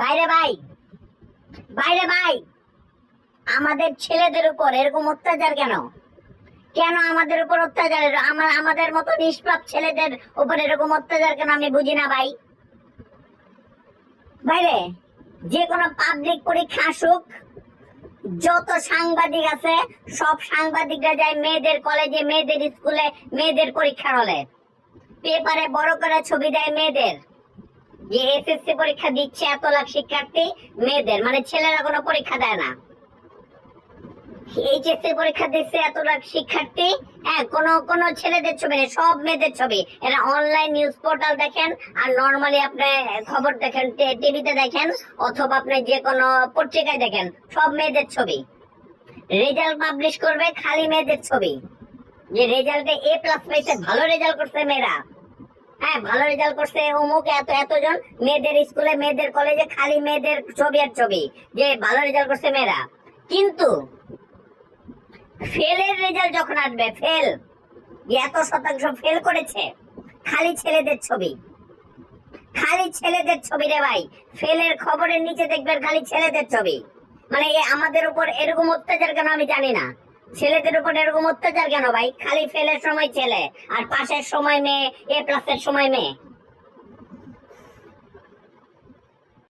বাইরে ভাই বাইরে ভাই। আমাদের ছেলেদের উপর এরকম অত্যাচার কেন? কেন আমাদের উপর অত্যাচার? আমার, আমাদের মতো নিষ্পাপ ছেলেদের উপর এরকম অত্যাচার কেন আমি বুঝি না ভাই? বাইরে, যে কোনো পাবলিক পরীক্ষা আসুক, যত সাংবাদিক আছে, সব সাংবাদিকরা যায় মেয়েদের কলেজে মেয়েদের স্কুলে মেয়েদের পরীক্ষার হলে। পেপারে বড় করে ছবি দেয় মেয়েদের। যে এসএসসি পরীক্ষা দিচ্ছে এত লাখ শিক্ষার্থী মেয়েদের মানে ছেলেরা কোনো পরীক্ষা দেয় না। এইচএসসি পরীক্ষা দিচ্ছে এত লাখ শিক্ষার্থী হ্যাঁ কোন কোন ছেলেদের ছবি নেই, সব মেয়েদের ছবি। অনলাইন নিউজ পোর্টাল দেখেন, আর নর্মালি আপনি খবর দেখেন টিভিতে দেখেন, অথবা আপনি যে কোনো পত্রিকায় দেখেন, সব মেয়েদের ছবি। রেজাল্ট পাবলিশ করবে খালি মেয়েদের ছবি। যে রেজাল্টে এ প্লাস পাইছে, ভালো রেজাল্ট করছে মেয়েরা। ভালো রেজাল্ট করছে অমুক, এত, এতজন মেয়েদের স্কুলে, মেয়েদের কলেজে খালি মেয়েদের ছবি আর ছবি, যে ভালো রেজাল্ট করছে মেয়েরা। কিন্তু ফেলের রেজাল্ট যখন আসবে ফেল এত শতাংশ ফেল করেছে, খালি ছেলেদের ছবি। খালি ছেলেদের ছবি রে ভাই ফেলের খবরের নিচে দেখবেন খালি ছেলেদের ছবি। মানে আমাদের উপর এরকম অত্যাচার কেন আমি জানি না। ছেলেদের উপর এরকম অত্যাচার কেন ভাই? খালি ফেলের সময় ছেলে, আর পাশের সময় মেয়ে, এ প্লাসের সময় মেয়ে।